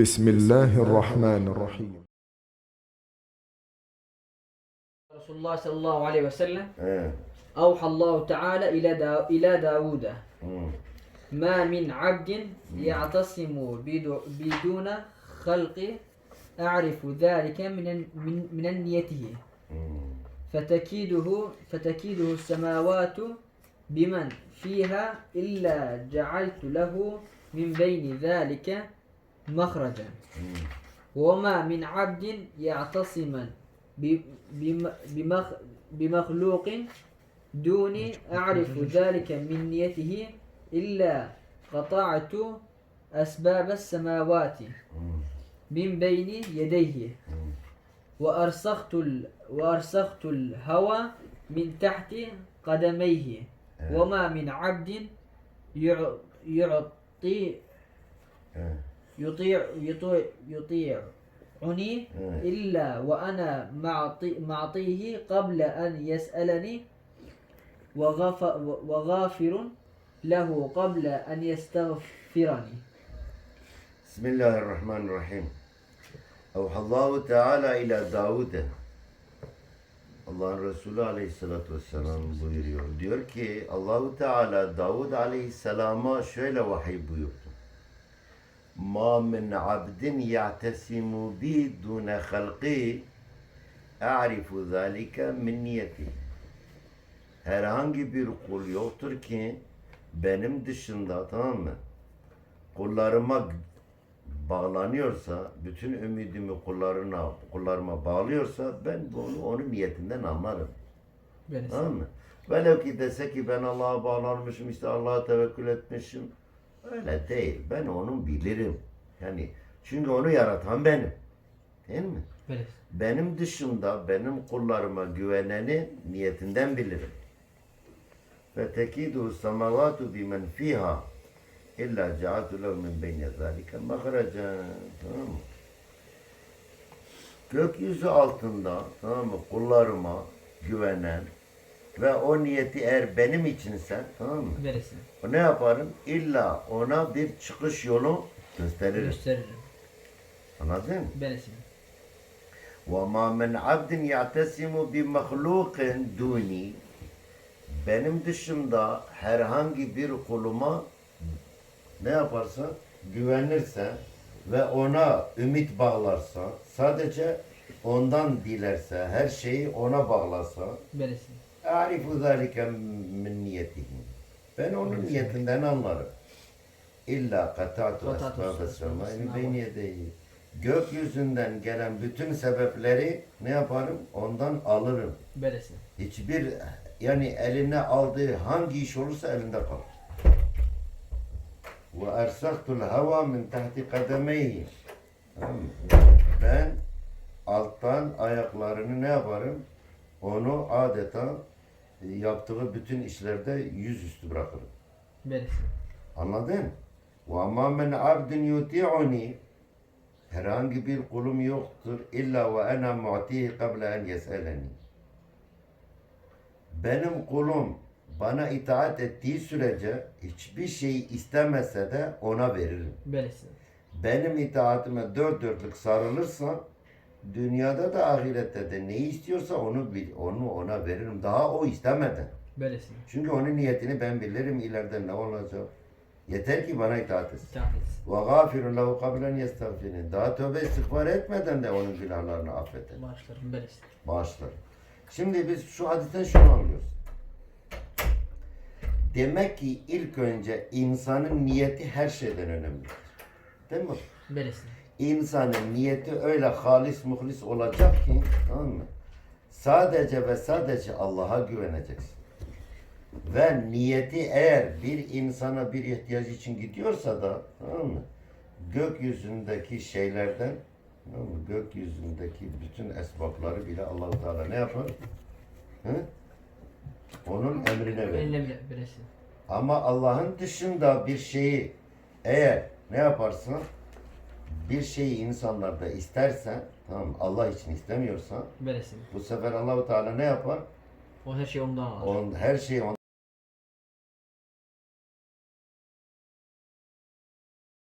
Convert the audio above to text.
بسم الله الرحمن الرحيم رسول الله صلى الله عليه وسلم. أوحى الله تعالى إلى دا إلى داود Hı. ما من عبد يعتصم بدو- بدون خلق أعرف ذلك من من من نيته. فتكيده فتكيده السماوات بمن فيها إلا جعلت له من بين ذلك مخرجا. وما من عبد يعتصم ب- بم- بمخ بمخلوق دوني أعرف ذلك من نيته إلا قطعت أسباب السماوات من بين يديه. وأرسخت ال... وأرسخت الهوى من تحت قدميه. وما من عبد يع... يعطي He. يطيع يطيع يطيع. عني إلا وأنا معطيه قبل أن يسألني وغافر له قبل أن يستغفرني. بسم الله الرحمن الرحيم. أوحى الله تعالى إلى داود. الله الرسول عليه الصلاة والسلام buyuruyor الله تعالى داود عليه Davud aleyhisselama şöyle vahiy Ma min abdin ya'tesimu bi dune halqi a'rifu zalike min niyeti. Herhangi bir kul yoktur ki benim dışında tamam mı? Kullarıma bağlanıyorsa, bütün ümidimi kullarına, kullarıma bağlıyorsa ben bunu onun niyetinden anlarım. Tamam mı? Velev ki dese ki ben Allah'a bağlanmışım, işte Allah'a tevekkül etmişim. Öyle değil. Ben onu bilirim. Yani çünkü onu yaratan benim. Değil mi? Benim dışında benim kullarıma güveneni niyetinden bilirim. Ve tekidu semavatu bimen fiha illa cealtu lehu min beyne zalike mahraca. Tamam mı? Gökyüzü altında tamam mı? Kullarıma güvenen ve o niyeti eğer benim içinse tamam mı? Veresin. O ne yaparım? İlla ona bir çıkış yolu gösteririm. Gösteririm. Anladın mı? Veresin. وَمَا مِنْ عَبْدٍ يَعْتَسِمُ بِمَخْلُوقٍ دُونِي Benim dışında herhangi bir kuluma ne yaparsa, güvenirse ve ona ümit bağlarsa, sadece ondan dilerse, her şeyi ona bağlarsa, Veresin. Arifu zalike min niyetihim. Ben onun niyetinden anlarım. İlla katatu esbâbe semâin beyniyedeyi. Gökyüzünden gelen bütün sebepleri ne yaparım? Ondan alırım. Beresin. Hiçbir yani eline aldığı hangi iş olursa elinde kalır. Ve ersaktul hava min tahti kademeyi. Ben alttan ayaklarını ne yaparım? Onu adeta yaptığı bütün işlerde yüzüstü bırakırım. Veresin. Anladın? وَمَا مِنْ عَبْدٍ يُطِعُنِي Herhangi bir kulum yoktur illa ve ena mu'tihi qabla en yes'eleni. Benim kulum bana itaat ettiği sürece hiçbir şeyi istemese de ona veririm. Veresin. Benim itaatime dört dörtlük sarılırsa dünyada da ahirette de ne istiyorsa onu bil, onu ona veririm. Daha o istemeden. Veresin. Çünkü onun niyetini ben bilirim ileride ne olacak. Yeter ki bana itaat etsin. Ve gafirun lehu kablen yestağfirin. Daha tövbe istiğfar etmeden de onun günahlarını affeder. Bağışlarım. Veresin. Bağışlar. Şimdi biz şu hadisten şunu anlıyoruz. Demek ki ilk önce insanın niyeti her şeyden önemlidir. Değil mi? Veresin. İnsanın niyeti öyle halis muhlis olacak ki tamam mı? Sadece ve sadece Allah'a güveneceksin. Ve niyeti eğer bir insana bir ihtiyaç için gidiyorsa da tamam mı? Gökyüzündeki şeylerden tamam mı? Gökyüzündeki bütün esbapları bile Allahu Teala ne yapar? Hı? Onun emrine verir. Ama Allah'ın dışında bir şeyi eğer ne yaparsan bir şeyi insanlarda istersen tamam? Allah için istemiyorsan Veresin. bu sefer Allahu Teala ne yapar? O her şey ondan alır. On, her şeyi